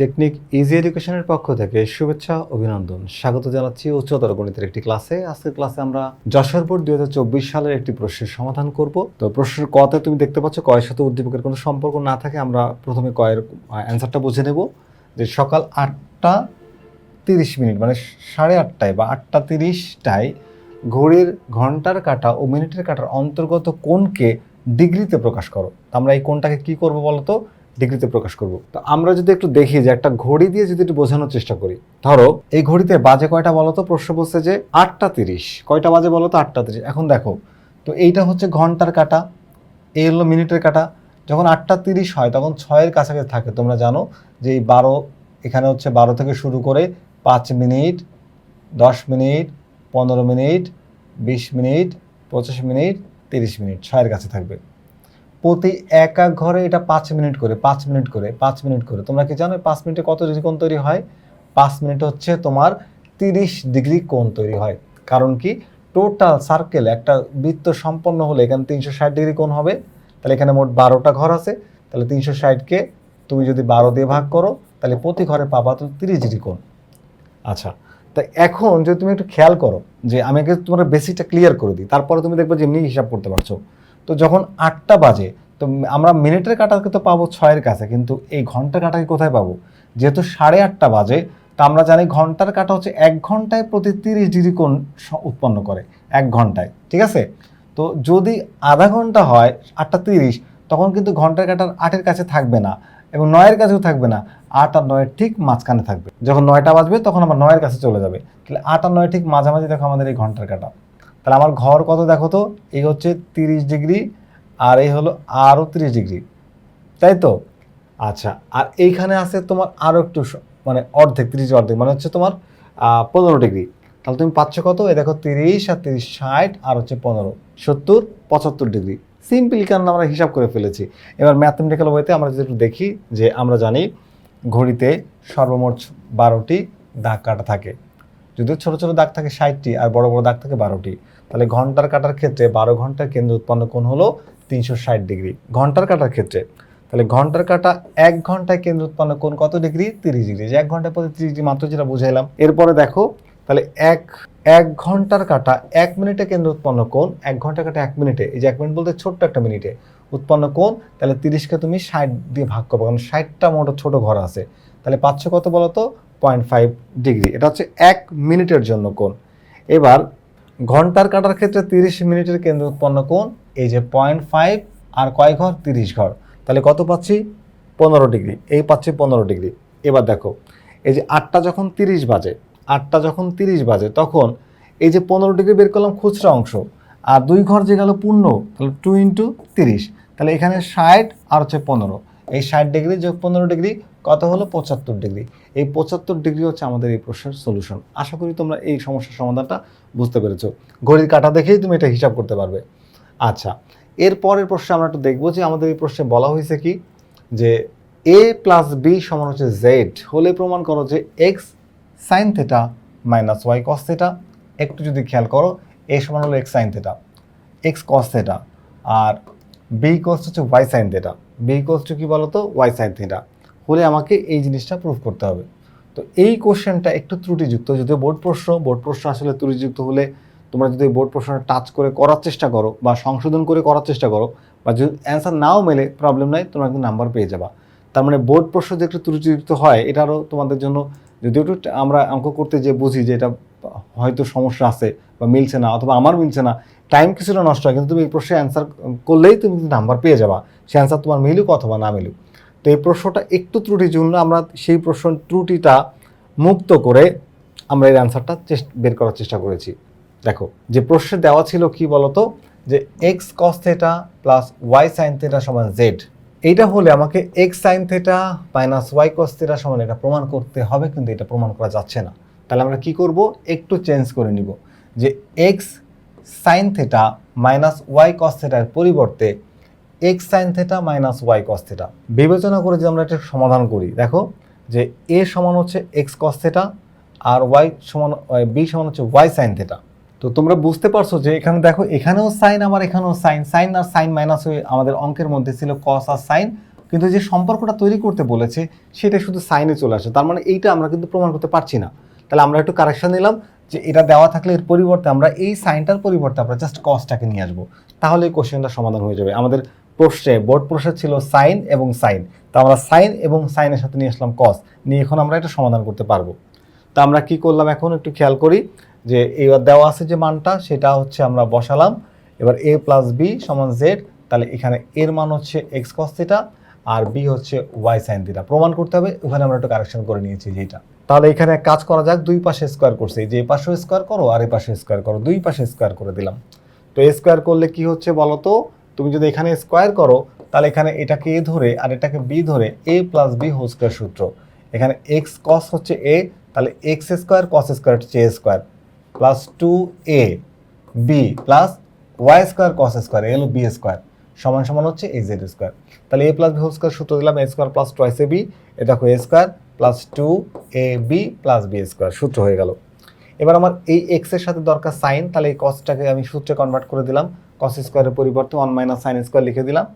Technique easy এডুকেশনের পক্ষ থেকে শুভেচ্ছা, অভিনন্দন। স্বাগত জানাচ্ছি উচ্চতর গণিতের একটি ক্লাসে। আজকের ক্লাসে আমরা যশোর বোর্ড দুই সালের একটি প্রশ্নের সমাধান করব। তো প্রশ্নের কতে তুমি দেখতে পাচ্ছ কয়ের সাথে উদ্দীপকের কোনো সম্পর্ক না থাকে, আমরা প্রথমে কয়ের অ্যান্সারটা বুঝে নেব যে সকাল আটটা তিরিশ মিনিট মানে সাড়ে আটটায় বা আটটা তিরিশটায় ঘড়ির ঘণ্টার কাটা ও মিনিটের কাটার অন্তর্গত কোনকে ডিগ্রিতে প্রকাশ করো। আমরা এই কোনটাকে কি করব বলো তো? ডিগ্রিতে প্রকাশ করব। তো আমরা যদি একটু দেখি যে একটা ঘড়ি দিয়ে যদি একটু বোঝানোর চেষ্টা করি, ধরো এই ঘড়িতে বাজে কয়টা বলো তো প্রশ্ন বলছে যে আটটা তিরিশ। কয়টা বাজে বলো তো আটটা তিরিশ। এখন দেখো, তো এইটা হচ্ছে ঘণ্টার কাটা, এই হলো মিনিটের কাটা। যখন আটটা তিরিশ হয়, তখন ছয়ের কাছাকাছি থাকে। তোমরা জানো যে এই বারো, এখানে হচ্ছে বারো থেকে শুরু করে পাঁচ মিনিট, দশ মিনিট, পনেরো মিনিট, বিশ মিনিট, পঁচিশ মিনিট, তিরিশ মিনিট, ছয়ের কাছে থাকবে। প্রতি এক এক ঘরে এটা পাঁচ মিনিট করে, পাঁচ মিনিট করে, পাঁচ মিনিট করে। তোমরা কি জানো পাঁচ মিনিটে কত ডিগ্রি কোণ তৈরি হয়? পাঁচ মিনিট হচ্ছে তোমার তিরিশ ডিগ্রি কোণ তৈরি হয়। কারণ কি? টোটাল সার্কেল একটা বৃত্ত সম্পন্ন হলে এখানে তিনশো ষাট ডিগ্রি কোণ হবে। তাহলে এখানে মোট বারোটা ঘর আছে। তাহলে তিনশো ষাটকে তুমি যদি বারো দিয়ে ভাগ করো, তাহলে প্রতি ঘরে পাবা তো তিরিশ ডিগ্রি কোণ। আচ্ছা তা এখন যদি তুমি একটু খেয়াল করো যে আমি আগে তোমার বেসিকটা ক্লিয়ার করে দিই, তারপরে তুমি দেখবে যে এমনি হিসাব করতে পারছ। তো যখন আটটা বাজে, তো আমরা মিনিটের কাটাকে তো পাবো ছয়ের কাছে, কিন্তু এই ঘণ্টার কাটাকে কোথায় পাবো? যেহেতু সাড়ে আটটা বাজে, তা আমরা জানি ঘণ্টার কাটা হচ্ছে এক ঘন্টায় প্রতি তিরিশ ডিগ্রি কোণ উৎপন্ন করে, এক ঘন্টায়, ঠিক আছে? তো যদি আধা ঘণ্টা হয় আটটা তিরিশ, তখন কিন্তু ঘণ্টার কাটার আটের কাছে থাকবে না এবং নয়ের কাছেও থাকবে না, আট আর নয়ের ঠিক মাঝখানে থাকবে। যখন নয়টা বাজবে, তখন আবার নয়ের কাছে চলে যাবে। তাহলে আট আর নয় ঠিক মাঝামাঝি দেখো আমাদের এই ঘণ্টার কাটা। তাহলে আমার ঘর কত দেখো তো? এই হচ্ছে তিরিশ ডিগ্রি আর এই হলো আরও তিরিশ ডিগ্রি। তাই তো? আচ্ছা আর এইখানে আছে তোমার আরও একটু মানে অর্ধেক, তিরিশ অর্ধেক মানে হচ্ছে তোমার পনেরো ডিগ্রি। তাহলে তুমি পাচ্ছ কত? এই দেখো তিরিশ আর তিরিশ ষাট আর হচ্ছে পনেরো, সত্তর, পঁচাত্তর ডিগ্রি। সিম্পল কারণ আমরা হিসাব করে ফেলেছি? এবার ম্যাথমেটিক্যাল ওয়েতে আমরা যদি একটু দেখি যে আমরা জানি ঘড়িতে সর্বমোট বারোটি দাগ কাটা থাকে। যদিও ছোট ছোট দাগ থাকে ষাটটি আর বড় বড় দাগ থাকে বারোটি। তাহলে ঘণ্টার কাটার ক্ষেত্রে বারো ঘণ্টার কেন্দ্র উৎপন্ন কোণ হলো তিনশো ষাট ডিগ্রি। ঘণ্টার কাটার ক্ষেত্রে। তাহলে ঘণ্টার কাটা এক ঘন্টায় কেন্দ্র উৎপন্ন কোণ কত ডিগ্রি? তিরিশ ডিগ্রি। যে এক ঘন্টায় প্রতি তিরিশ ডিগ্রি মাত্র যেটা বুঝাইলাম। এরপরে দেখো, তাহলে এক এক ঘণ্টার কাটা এক মিনিটে কেন্দ্র উৎপন্ন কোণ, এক ঘণ্টা কাটা এক মিনিটে। এই যে এক মিনিট বলতে ছোট্ট একটা মিনিটে উৎপন্ন কোণ, তাহলে তিরিশকে তুমি ষাট দিয়ে ভাগ করবে। কারণ ষাটটা মোটো ছোট ঘর আছে। তাহলে পাচ্ছ কত বলো তো পয়েন্ট ফাইভ ডিগ্রি। এটা হচ্ছে এক মিনিটের জন্য কোণ। এবার ঘণ্টার কাটার ক্ষেত্রে তিরিশ মিনিটের কেন্দ্র উৎপন্ন কোণ, এই যে পয়েন্ট ফাইভ আর কয় ঘর? তিরিশ ঘর। তাহলে কত পাচ্ছি? পনেরো ডিগ্রি। এই পাচ্ছি পনেরো ডিগ্রি। এবার দেখো, এই যে আটটা যখন তিরিশ বাজে, আটটা যখন তিরিশ বাজে, তখন এই যে পনেরো ডিগ্রি বের করলাম খুচরা অংশ, আর দুই ঘর যে গেল পূর্ণ, তাহলে টু ইন্টু তিরিশ। তাহলে এখানে ষাট আর হচ্ছে পনেরো। এই ষাট ডিগ্রি যোগ পনেরো ডিগ্রি কত হলো? পঁচাত্তর ডিগ্রি। এই পঁচাত্তর ডিগ্রি হচ্ছে আমাদের এই প্রশ্নের সলিউশন আশা করি তোমরা এই সমস্যার সমাধানটা বুঝতে পেরেছ। ঘড়ির কাটা দেখেই তুমি এটা হিসাব করতে পারবে। আচ্ছা এর পরের প্রশ্নে আমরা একটু দেখব যে আমাদের এই প্রশ্নে বলা হয়েছে কি? যে এ প্লাস বি সমান হচ্ছে জেড হলে প্রমাণ করো যে x sine theta minus y cos theta একটু যদি খেয়াল করো এ সমান হলো x sine theta x cos theta আর বি কোস হচ্ছে y sine theta b cos two কি বলো তো ওয়াই সাইন থিটা হলে আমাকে এই জিনিসটা প্রুফ করতে হবে। তো এই কোশ্চেনটা একটু ত্রুটিযুক্ত। যদিও বোর্ড প্রশ্ন বোর্ড প্রশ্ন আসলে ত্রুটিযুক্ত হলে তোমরা যদি বোর্ড প্রশ্নটা টাচ করে করার চেষ্টা করো বা সংশোধন করে করার চেষ্টা করো বা যদি অ্যান্সার নাও মেলে প্রবলেম নাই, তোমরা কিন্তু নাম্বার পেয়ে যাবা। তার মানে বোর্ড প্রশ্ন যে একটু ত্রুটিযুক্ত হয় এটারও তোমাদের জন্য যদি একটু আমরা অঙ্ক করতে যে বুঝি যে এটা হয়তো সমস্যা আছে বা মিলছে না অথবা আমার মিলছে না টাইম কিছুটা নষ্ট হয়? কিন্তু তুমি এই প্রশ্নের অ্যান্সার করলেই তুমি নাম্বার পেয়ে যাবা। সে অ্যান্সার তোমার মিলুক অথবা না মিলুক। তো এই প্রশ্নটা একটু ত্রুটির জন্য আমরা সেই প্রশ্ন ত্রুটিটা মুক্ত করে আমরা এর অ্যান্সারটা চেষ্টা বের করার চেষ্টা করেছি। দেখো, যে প্রশ্নে দেওয়া ছিল কি বলতো? যে x cos theta plus y sine theta সমান জেড এইটা হলে আমাকে x sine theta minus y cos theta সমান এটা প্রমাণ করতে হবে, কিন্তু এটা প্রমাণ করা যাচ্ছে না। তাহলে আমরা কি করব? একটু চেঞ্জ করে নিব। যে x sine theta minus y cos থেটার পরিবর্তে x sine theta minus y cos theta বিবেচনা করে যে আমরা এটা সমাধান করি, দেখো যে এ সমান হচ্ছে এক্স কস থেটা আর ওয়াই সমান বি সমান হচ্ছে ওয়াই সাইন থেটা তো তোমরা বুঝতে পারছ যে এখানে দেখো এখানেও সাইন আমার এখানেও সাইন সাইন আর সাইন মাইনাস হয়ে আমাদের অঙ্কের মধ্যে ছিল কস আর সাইন কিন্তু যে সম্পর্কটা তৈরি করতে বলেছে, সেটা শুধু সাইনে চলে আসে। তার মানে এইটা আমরা কিন্তু প্রমাণ করতে পারছি না। তাহলে আমরা একটু কারেকশন নিলাম। যে এটা দেওয়া থাকলে এর পরিবর্তে আমরা এই সাইনটার পরিবর্তে আমরা জাস্ট কসটাকে নিয়ে আসব। তাহলে এই কোশ্চেনটা সমাধান হয়ে যাবে। আমাদের প্রশ্নে বোর্ড প্রশ্নে ছিল সাইন এবং সাইন। তো আমরা সাইন এবং সাইনের সাথে নিয়ে আসলাম কস নিয়ে এখন আমরা এটা সমাধান করতে পারব। তা আমরা কি করলাম এখন? একটু খেয়াল করি যে এবার দেওয়া আছে যে মানটা, সেটা হচ্ছে আমরা বসালাম। এবার এ প্লাস বি সমান জেড তাহলে এখানে এর মান হচ্ছে এক্স কস থিটা আর বি হচ্ছে ওয়াই সাইন থিটা প্রমাণ করতে হবে, ওখানে আমরা একটু কারেকশন করে নিয়েছি যেটা। তাহলে এখানে এক কাজ করা যাক, দুই পাশে স্কোয়ার করছে। এই যে পাশে স্কোয়ার করো, আর এই পাশে স্কোয়ার করো। দুই পাশে স্কোয়ার করে দিলাম। তো স্কোয়ার করলে কি হচ্ছে বলো তো? তুমি যদি এখানে স্কোয়ার করো, তাহলে এখানে এটাকে এ ধরে আর এটাকে বি ধরে a plus b whole square সূত্র। এখানে এক্স কস হচ্ছে এ তাহলে এক্স স্কোয়ার কস স্কোয়ার হচ্ছে a square plus two a b plus y square cos square a হলো বি স্কোয়ার সমান সমান হচ্ছে এ জেড স্কোয়ার তাহলে a plus b whole square সূত্র দিলাম a square plus twice a b এ দেখো a square plus two a b plus b square সূত্র হয়ে গেল। এবার আমার এই এক্সের সাথে দরকার সাইন তাহলে এই কসটাকে আমি সূত্রে কনভার্ট করে দিলাম। কস স্কোয়ারের পরিবর্তে ওয়ান মাইনাস সাইন স্কোয়ার লিখে দিলাম।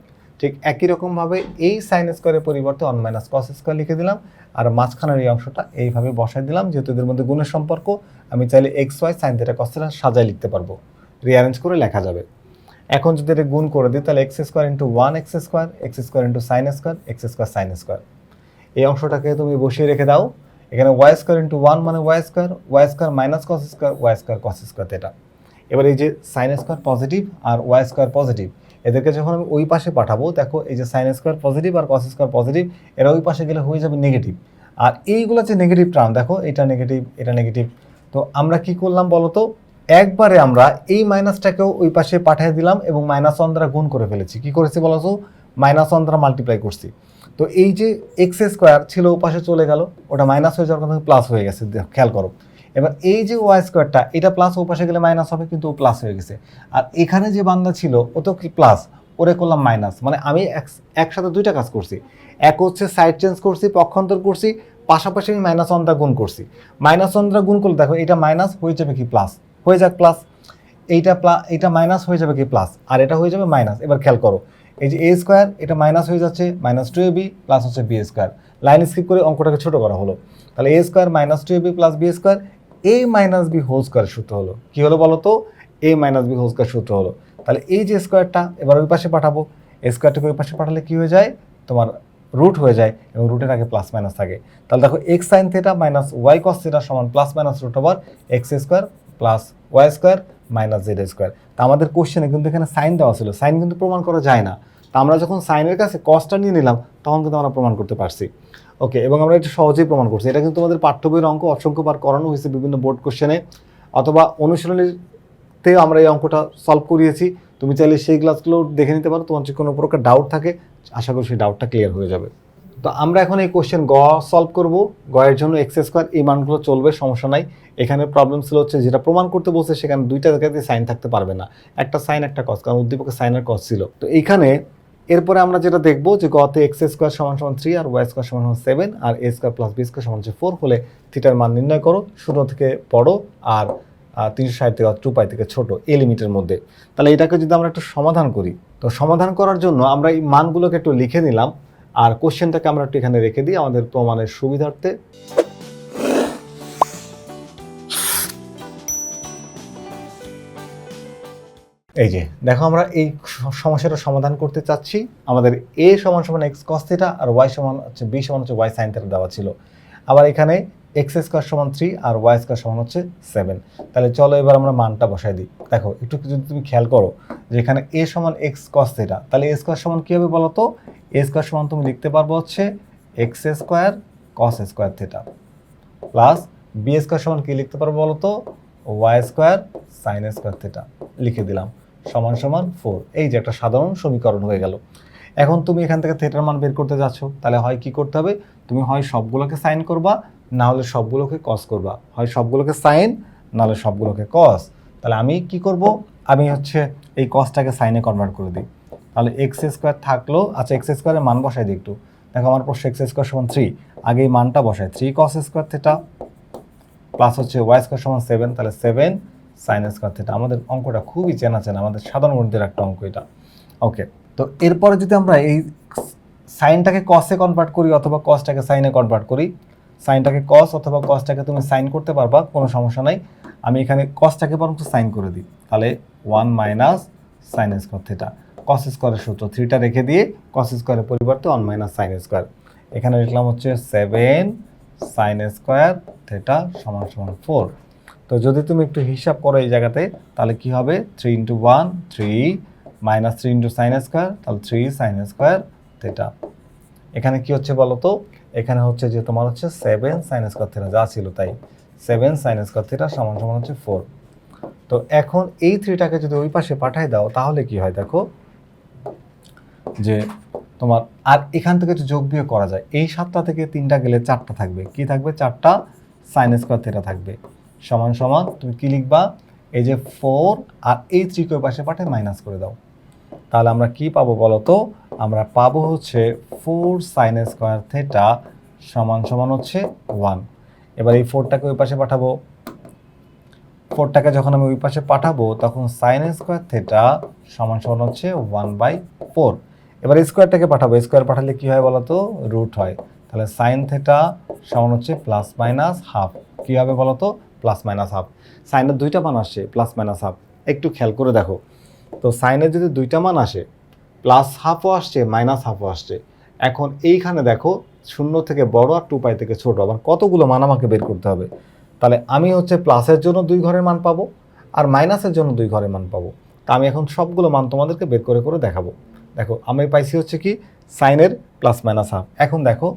ঠিক একই রকমভাবে এই সাইন স্কোয়ারের পরিবর্তে ওয়ান মাইনাস কস স্কোয়ার লিখে দিলাম। আর মাঝখানের এই অংশটা এইভাবে বসাই দিলাম, যেহেতু এদের মধ্যে গুণের সম্পর্ক, আমি চাইলে x y sine theta cos সাজায় লিখতে পারব। রিঅ্যারেঞ্জ করে লেখা যাবে। এখন যদি এটা গুণ করে দিই, তাহলে x square into one x square x square into sine square x square sine square এই অংশটাকে তুমি বসিয়ে রেখে দাও। এখানে ওয়াই স্কোয়ার ইন্টু ওয়ান মানে y square y square minus cos square y square cos square এটা এবার এই যে সাইন স্কোয়ার পজিটিভ আর ওয়াই স্কোয়ার পজিটিভ এদেরকে যখন আমি ওই পাশে পাঠাবো, দেখো এই যে সাইন স্কোয়ার পজিটিভ আর কস স্কোয়ার পজিটিভ এরা ওই পাশে গেলে হয়ে যাবে নেগেটিভ আর এইগুলো যে নেগেটিভ টার্ম দেখো এটা নেগেটিভ এটা নেগেটিভ তো আমরা কি করলাম বলো তো একবারে আমরা এই মাইনাসটাকেও ওই পাশে পাঠিয়ে দিলাম এবং মাইনাস ওয়ান দ্বারা গুণ করে ফেলেছি। কি করেছি বলো তো মাইনাস ওয়ান দ্বারা মাল্টিপ্লাই করছি। তো এই যে এক্স স্কোয়ার ছিল ও পাশে চলে গেল, ওটা মাইনাস হয়ে যাওয়ার কথা প্লাস হয়ে গেছে খেয়াল করো। এবার এই যে ওয়াই স্কোয়ারটা, এটা প্লাস ও পাশে গেলে মাইনাস হবে, কিন্তু ও প্লাস হয়ে গেছে। আর এখানে যে বান্দা ছিল, ও তো প্লাস ওরে করলাম মাইনাস মানে আমি এক- একসাথে দুইটা কাজ করছি। এক হচ্ছে সাইড চেঞ্জ করছি, পক্ষান্তর করছি, পাশাপাশি আমি মাইনাস ওয়ান দ্বারা গুণ করছি। মাইনাস ওয়ান দ্বারা গুণ করলে দেখো, এটা মাইনাস হয়ে যাবে কি প্লাস হয়ে যাক প্লাস এইটা প্লাস এটা মাইনাস হয়ে যাবে কি প্লাস আর এটা হয়ে যাবে মাইনাস এবার খেয়াল করো এই যে এ স্কোয়ার এটা মাইনাস হয়ে যাচ্ছে মাইনাস টু বি প্লাস হচ্ছে বি স্কোয়ার লাইন স্কিপ করে অঙ্কটাকে ছোট করা হলো। তাহলে a square minus two b plus b square a minus b whole square সূত্র হলো। কি হলো বলো তো a minus b whole square সূত্র হলো। তাহলে এই যে স্কোয়ারটা এবার ওই পাশে পাঠাবো। এ স্কোয়ারটাকে ওই পাশে পাঠালে কি হয়ে যায়? তোমার রুট হয়ে যায় এবং রুটের আগে প্লাস মাইনাস থাকে। তাহলে দেখো x sine theta minus y cos theta সমান plus minus root over x square plus y square minus z square তা আমাদের কোশ্চেনে কিন্তু এখানে সাইন দেওয়া ছিল। সাইন কিন্তু প্রমাণ করা যায় না। তা আমরা যখন সাইনের কাছে কসটা নিয়ে নিলাম, তখন কিন্তু আমরা প্রমাণ করতে পারছি। ওকে এবং আমরা এটা সহজেই প্রমাণ করছি। এটা কিন্তু আমাদের পাঠ্য বইয়ের অঙ্ক অসংখ্যবার করানো হয়েছে বিভিন্ন বোর্ড কোশ্চেনে অথবা অনুশীলনীতেও আমরা এই অঙ্কটা সলভ করিয়েছি। তুমি চাইলে সেই ক্লাসগুলো দেখে নিতে পারো। তোমার যদি কোনো প্রকার ডাউট থাকে, আশা করি সেই ডাউটটা ক্লিয়ার হয়ে যাবে। তো আমরা এখন এই কোশ্চেন গ সলভ করব। গয়ের জন্য এক্স স্কোয়ার এই মানগুলো চলবে, সমস্যা নাই। এখানে প্রবলেম ছিল হচ্ছে যেটা প্রমাণ করতে বলছে সেখানে দুইটা জায়গাতে সাইন থাকতে পারবে না। একটা সাইন একটা কস কারণ উদ্দীপকের সাইনের কস ছিল। তো এইখানে এরপরে আমরা যেটা দেখব যে গতে এক্স স্কোয়ার সমান সমান থ্রি আর ওয়াই স্কোয়ার সমান সমান seven R a square plus b square সমান হচ্ছে ফোর হলে থিটার মান নির্ণয় করো। শূন্য থেকে বড় আর তিনশো ষাট থেকে টু পাই থেকে ছোট এই লিমিটের মধ্যে। তাহলে এটাকে যদি আমরা একটু সমাধান করি, তো সমাধান করার জন্য আমরা এই মানগুলোকে একটু লিখে নিলাম। আর কোশ্চেনটাকে আমরা একটু এখানে রেখে দিই আমাদের প্রমাণের সুবিধার্থে। এই যে, দেখো আমরা এই সমস্যাটা সমাধান করতে চাচ্ছি। আমাদের এ সমান সমান এক্স কস থিটা আর ওয়াই সমান হচ্ছে, বি সমান হচ্ছে, ওয়াই সাইন থিটা দেওয়া ছিল। আবার এখানে এক্স স্কোয়ার সমান থ্রি আর ওয়াই স্কোয়ার সমান হচ্ছে সেভেন। তাহলে চলো এবার আমরা মানটা বসাই দিই। দেখো, একটু যদি তুমি খেয়াল করো যে এখানে এ সমান এক্স কস থিটা তাহলে এ স্কোয়ার সমান কী হবে বলো তো? এ স্কোয়ার সমান তুমি লিখতে পারব হচ্ছে x square cos square theta. Plus b square সমান কি লিখতে পারব বলো তো y square sine square theta. লিখে দিলাম। সমান সমান ফোর। এই যে একটা সাধারণ সমীকরণ হয়ে গেল। এখন তুমি এখান থেকে থিটার মান বের করতে যাচ্ছ। তাহলে হয় কি করতে হবে? তুমি হয় সবগুলোকে সাইন করবা, না হলে সবগুলোকে কস করবা। হয় সবগুলোকে সাইন, না হলে সবগুলোকে কস। তাহলে আমি কি করব? আমি হচ্ছে এই কসটাকে সাইনে কনভার্ট করে দিই। তাহলে এক্স স্কোয়ার থাকল আচ্ছা এক্স স্কোয়ারের মান বসাই দিই একটু। দেখো আমার প্রশ্ন এক্স স্কোয়ার সমান থ্রি আগে এই মানটা বসাই। Three cos square theta plus হচ্ছে ওয়াই স্কোয়ার সমান সেভেন তাহলে সেভেন সাইন স্কোয়ার থেটা আমাদের অঙ্কটা খুবই চেনা চেনা আমাদের সাধারণ গণিতের একটা অঙ্ক এটা। ওকে তো এরপরে যদি আমরা এই সাইনটাকে কসে কনভার্ট করি অথবা কসটাকে সাইনে কনভার্ট করি, সাইনটাকে কস অথবা কসটাকে তুমি সাইন করতে পারবা, কোনো সমস্যা নাই। আমি এখানে কসটাকে বরং সাইন করে দিই। তাহলে one minus sine square theta cos স্কোয়ারের সূত্র থ্রিটা রেখে দিয়ে কস স্কোয়ারের পরিবর্তে ওয়ান মাইনাস সাইন স্কোয়ার এখানে লিখলাম হচ্ছে সেভেন সাইন স্কোয়ার থিটা সমান সমান ফোর তো যদি তুমি একটু হিসাব করো এই জায়গাতে, তাহলে কি হবে? Three into one three minus three into sine square তাহলে থ্রি সাইন স্কোয়ার থিটা এখানে কি হচ্ছে বলো তো এখানে হচ্ছে যে তোমার হচ্ছে সেভেন সাইন স্কোয়ার থিটা যা ছিল তাই। সেভেন সাইন স্কোয়ার থিটা সমান সমান হচ্ছে ফোর তো এখন এই থ্রিটাকে যদি ওই পাশে পাঠাই দাও, তাহলে কি হয় দেখো? যে তোমার আর এখান থেকে একটু যোগ বিয়োগ করা যায়। এই সাতটা থেকে তিনটা গেলে চারটা থাকবে। কি থাকবে? চারটা। সাইন স্কোয়ার থিটা থাকবে। সমান সমান তুমি কি লিখবা? এই যে ফোর আর এই ওই পাশে পাঠায় মাইনাস করে দাও। তাহলে আমরা কি পাবো বলো তো আমরা পাবো হচ্ছে ফোর সাইন স্কোয়ার থেটা সমান সমান হচ্ছে ওয়ান এবার এই ফোরটাকে ওই পাশে পাঠাবো। ফোরটাকে যখন আমি ওই পাশে পাঠাবো, তখন সাইন স্কোয়ার থেটা সমান সমান হচ্ছে ওয়ান বাই ফোর এবার স্কোয়ারটাকে পাঠাবো। স্কোয়ার পাঠালে কি হয় বলো তো রুট হয়। তাহলে সাইন থেটা সমান হচ্ছে প্লাস মাইনাস হাফ। কী হবে বলো তো প্লাস মাইনাস হাফ। সাইনের দুইটা মান আসছে প্লাস মাইনাস হাফ। একটু খেয়াল করে দেখো। তো সাইনের যদি দুইটা মান আসে, প্লাস হাফও আসছে, মাইনাস হাফও আসছে। এখন এইখানে দেখো, শূন্য থেকে বড় আর টু পাই থেকে ছোট। আবার কতগুলো মান আমাকে বের করতে হবে? তাহলে আমি হচ্ছে প্লাসের জন্য দুই ঘরের মান পাবো আর মাইনাসের জন্য দুই ঘরের মান পাবো। তা আমি এখন সবগুলো মান তোমাদেরকে বের করে করে দেখাবো। দেখো, আমি পাইছি হচ্ছে কি সাইনের প্লাস মাইনাস হাফ এখন দেখো,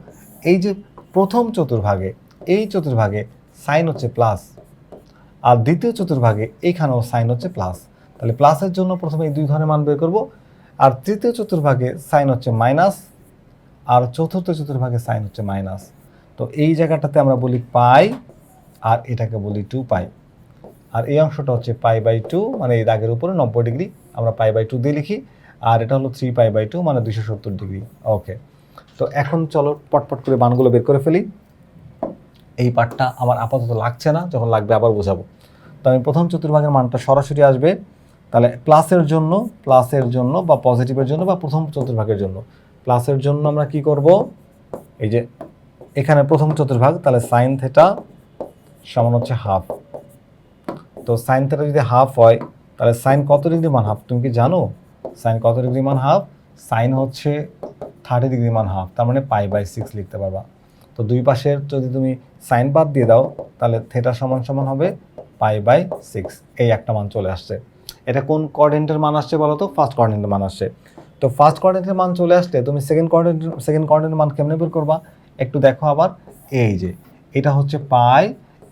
এই যে প্রথম চতুর্ভাগে, এই চতুর্ভাগে সাইন হচ্ছে প্লাস আর দ্বিতীয় চতুর্ভাগে এইখানেও সাইন হচ্ছে প্লাস তাহলে প্লাসের জন্য প্রথমে এই দুই ঘরের মান বের করব, আর তৃতীয় চতুর্ভাগে সাইন হচ্ছে মাইনাস আর চতুর্থ চতুর্ভাগে সাইন হচ্ছে মাইনাস তো এই জায়গাটাতে আমরা বলি পাই, আর এটাকে বলি টু পাই। আর এই অংশটা হচ্ছে পাই বাই টু মানে এই দাগের উপরে নব্বই ডিগ্রি, আমরা পাই বাই টু দিয়ে লিখি। আর এটা হলো থ্রি পাই বাই টু মানে দুশো সত্তর ডিগ্রি ওকে তো এখন চলো পটপট করে বানগুলো বের করে ফেলি। এই পার্টটা আমার আপাতত লাগছে না, যখন লাগবে আবার বোঝাবো। তো আমি প্রথম চতুর্ভাগের মানটা সরাসরি আসবে। তাহলে প্লাসের জন্য প্লাসের জন্য বা পজিটিভের জন্য বা প্রথম চতুর্ভাগের জন্য। প্লাসের জন্য আমরা কি করব? এই যে এখানে প্রথম চতুর্ভাগ, তাহলে সাইন থেটা সমান হচ্ছে হাফ তো সাইন থেটা যদি হাফ হয়, তাহলে সাইন কত ডিগ্রি মান হাফ তুমি কি জানো? সাইন কত ডিগ্রি মান হাফ। সাইন হচ্ছে থার্টি ডিগ্রি মান হাফ। তার মানে পাই বাই সিক্স লিখতে পারবা। তো দুই পাশের যদি তুমি সাইন বাদ দিয়ে দাও, তাহলে থেটা সমান সমান হবে পাই বাই সিক্স। এই একটা মান চলে আসছে। এটা কোন কোঅর্ডিনেটের মান আসছে বলো তো? ফার্স্ট কোঅর্ডিনেটের মান আসছে। তো ফার্স্ট কোঅর্ডিনেটের মান চলে আসলে তুমি সেকেন্ড কোঅর্ডিনেট সেকেন্ড কোঅর্ডিনেটের মান কেমনে বের করবা? একটু দেখো আবার। এই যে, এটা হচ্ছে পাই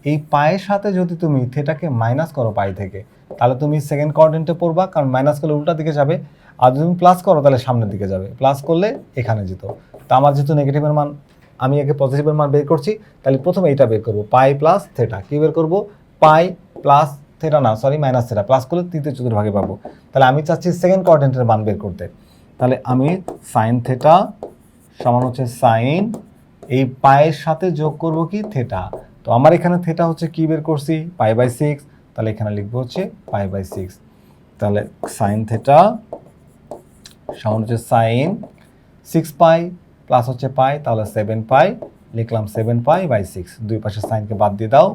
এই পায়ের সাথে যদি তুমি থেটাকে মাইনাস করো পাই থেকে, তাহলে তুমি সেকেন্ড কোঅর্ডিনেটে পড়বা, কারণ মাইনাস করলে উল্টা দিকে যাবে। আর যদি তুমি প্লাস করো, তাহলে সামনের দিকে যাবে। প্লাস করলে এখানে যেত তা আমার যেহেতু নেগেটিভের মান, আমি আগে পজিটিভের মান বের করছি, তাহলে প্রথমে এইটা বের করব। পাই প্লাস থেটা কী বের করব? পাই প্লাস থেটা না সরি মাইনাস থেটা প্লাস করলে তৃতীয় চতুর্ভাগে পাবো। তাহলে আমি চাচ্ছি সেকেন্ড কোঅর্ডিনেটের মান বের করতে। তাহলে আমি সাইন থেটা সমান হচ্ছে সাইন এই পায়ের সাথে যোগ করব কি? থেটা তো আমার এখানে থেটা হচ্ছে কি বের করছি? পাই বাই সিক্স তাহলে এখানে লিখব হচ্ছে পাই বাই সিক্স তাহলে সাইন থেটা সমান হচ্ছে সাইন সিক্স পাই প্লাস হচ্ছে পাই তাহলে সেভেন পাই লিখলাম সেভেন পাই বাই সিক্স দুই পাশে সাইনকে বাদ দিয়ে দাও।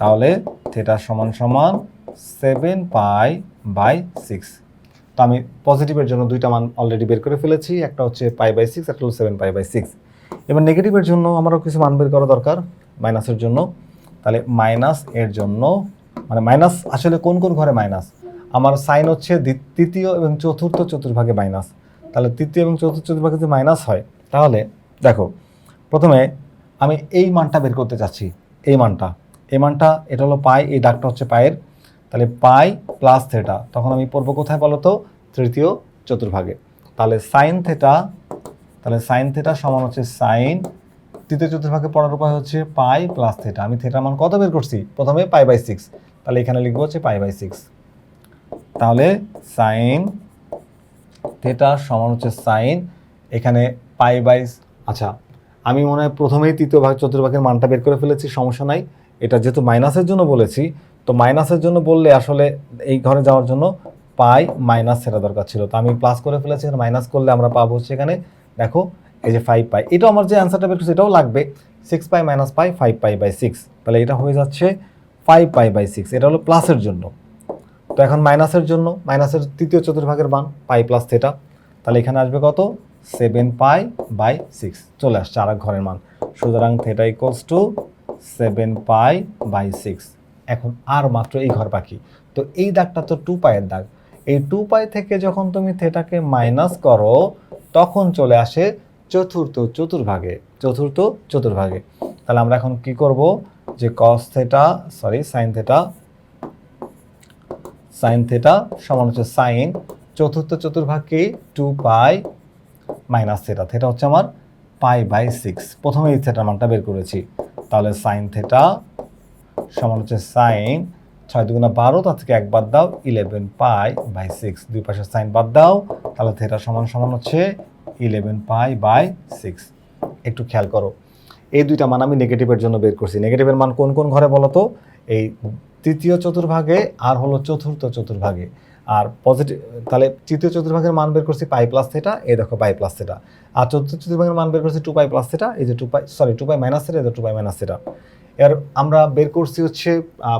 তাহলে থেটা সমান সমান সেভেন পাই বাই সিক্স তো আমি পজিটিভের জন্য দুইটা মান অলরেডি বের করে ফেলেছি, একটা হচ্ছে পাই বাই সিক্স একটা হলো সেভেন পাই বাই সিক্স এবার নেগেটিভের জন্য আমারও কিছু মান বের করা দরকার মাইনাসের জন্য। তাহলে মাইনাস এর জন্য মানে মাইনাস আসলে কোন কোন ঘরে মাইনাস আমার সাইন হচ্ছে তৃতীয় এবং চতুর্থ চতুর্ভাগে মাইনাস তাহলে তৃতীয় এবং চতুর্থ চতুর্ভাগে যদি মাইনাস হয়, তাহলে দেখো, প্রথমে আমি এই মানটা বের করতে চাচ্ছি, এই মানটা। এই মানটা, এটা হলো পাই, এই দাগটা হচ্ছে পায়ের তাহলে পাই প্লাস থেটা তখন আমি পড়ব কোথায় বলো তো তৃতীয় চতুর্ভাগে। তাহলে সাইন থেটা তাহলে সাইন থেটা সমান হচ্ছে সাইন তৃতীয় চতুর্ভাগে পড়ার উপায় হচ্ছে পাই প্লাস থেটা আমি থেটার মান কত বের করছি? প্রথমে পাই বাই সিক্স তাহলে এখানে লিখব হচ্ছে পাই বাই সিক্স তাহলে সাইন থেটা সমান হচ্ছে সাইন এখানে পাই বাই আচ্ছা আমি মনে হয় প্রথমেই তৃতীয় ভাগ চতুর্ভাগের মানটা বের করে ফেলেছি, সমস্যা নাই। এটা যেহেতু মাইনাসের জন্য বলেছি, তো মাইনাসের জন্য বললে আসলে এই ঘরে যাওয়ার জন্য পাই মাইনাস সেটা দরকার ছিল। তো আমি প্লাস করে ফেলেছি মাইনাস করলে আমরা পাবো হচ্ছে এখানে দেখো, এই যে ফাইভ পাই এটাও আমার যে অ্যান্সারটা বের করছে, এটাও লাগবে six pi minus pi five pi by six তাহলে এটা হয়ে যাচ্ছে ফাইভ পাই বাই সিক্স এটা হলো প্লাসের জন্য। তো এখন মাইনাসের জন্য মাইনাসের তৃতীয় চতুর্ভাগের মান পাই প্লাস থেটা তাহলে এখানে আসবে কত? সেভেন পাই বাই সিক্স চলে আসছে আর ঘরের মান। সুতরাং theta equals to seven pi by six এখন আর মাত্র এই ঘর বাকি। তো এই দাগটা তো টু পায়ের দাগ। এই টু পাই থেকে যখন তুমি থেটাকে মাইনাস করো, তখন চলে আসে চতুর্থ চতুর্ভাগে চতুর্থ চতুর্ভাগে। তাহলে আমরা এখন কি করব? যে cos theta sorry sine theta sine theta সমান হচ্ছে সাইন চতুর্থ চতুর্ভাগকে two pi minus theta theta হচ্ছে আমার পাই বাই সিক্স প্রথমে এই থেটার মানটা বের করেছি। তাহলে সাইন থেটা সমান হচ্ছে সাইন ছয় দুগুণা বারো তার থেকে একবার দাও ইলেভেন পাই বাই সিক্স দুই পাশে সাইন বাদ দাও, তাহলে থেটা সমান সমান হচ্ছে ইলেভেন পাই বাই সিক্স একটু খেয়াল করো, এই দুইটা মান আমি নেগেটিভের জন্য বের করছি। নেগেটিভের মান কোন কোন ঘরে বলো তো? এই তৃতীয় চতুর্ভাগে আর হলো চতুর্থ চতুর্ভাগে। আর পজিটিভ তাহলে তৃতীয় চতুর্ভাগের মান বের করছি পাই প্লাস থেটা এই দেখো পাই প্লাস থেটা আর চতুর্থ চতুর্ভাগের মান বের করছি টু পাই প্লাস থেটা এই যে two pi sorry two pi minus theta এই যে টু পাই মাইনাস থেটা এর আমরা বের করছি হচ্ছে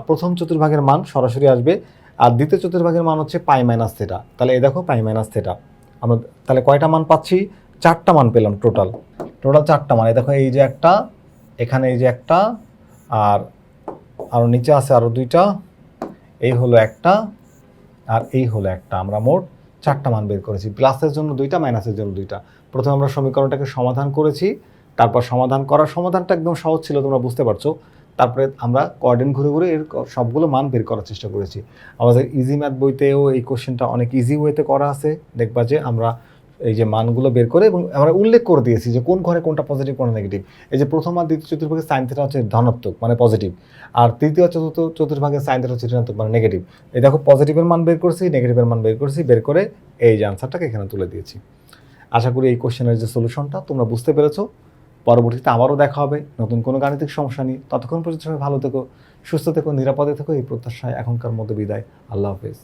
প্রথম চতুর্ভাগের মান সরাসরি আসবে, আর দ্বিতীয় চতুর্ভাগের মান হচ্ছে পাই মাইনাস থেটা তাহলে এই দেখো পাই মাইনাস থেটা আমরা তাহলে কয়টা মান পাচ্ছি? চারটা মান পেলাম টোটাল টোটাল চারটা মান। এই দেখো এই যে একটা, এখানে এই যে একটা, আর আরও নিচে আছে আরও দুইটা, এই হলো একটা আর এই হলো একটা। আমরা মোট চারটা মান বের করেছি। প্লাসের জন্য দুইটা, মাইনাসের জন্য দুইটা। প্রথমে আমরা সমীকরণটাকে সমাধান করেছি। তারপর সমাধান করার সমাধানটা একদম সহজ ছিল, তোমরা বুঝতে পারছ। তারপরে আমরা কোয়ার্ডেন ঘুরে ঘুরে এর সবগুলো মান বের করার চেষ্টা করেছি। আমাদের ইজি ম্যাথ বইতেও এই কোশ্চেনটা অনেক ইজি ওয়েতে করা আছে। দেখবা যে আমরা এই যে মানগুলো বের করে এবং আমরা উল্লেখ করে দিয়েছি যে কোন ঘরে কোনটা পজিটিভ কোনটা নেগেটিভ এই যে প্রথম আর দ্বিতীয় চতুর্ভাগে সাইন হচ্ছে ধনাত্মক মানে পজিটিভ আর তৃতীয় চতুর্থ চতুর্ভাগে সাইন থেটা হচ্ছে ঋণাত্মক মানে নেগেটিভ এই দেখো পজিটিভের মান বের করছি নেগেটিভের মান বের করছি, বের করে এই যে আনসারটাকে এখানে তুলে দিয়েছি। আশা করি এই কোশ্চেনের যে সলিউশনটা তোমরা বুঝতে পেরেছ। পরবর্তীতে আবারও দেখা হবে নতুন কোনো গাণিতিক সমস্যা নিয়ে। ততক্ষণ পর্যন্ত সবাই ভালো থেকো, সুস্থ থেকো, নিরাপদে থেকো। এই প্রত্যাশায় এখনকার মতো বিদায়। আল্লাহ হাফেজ।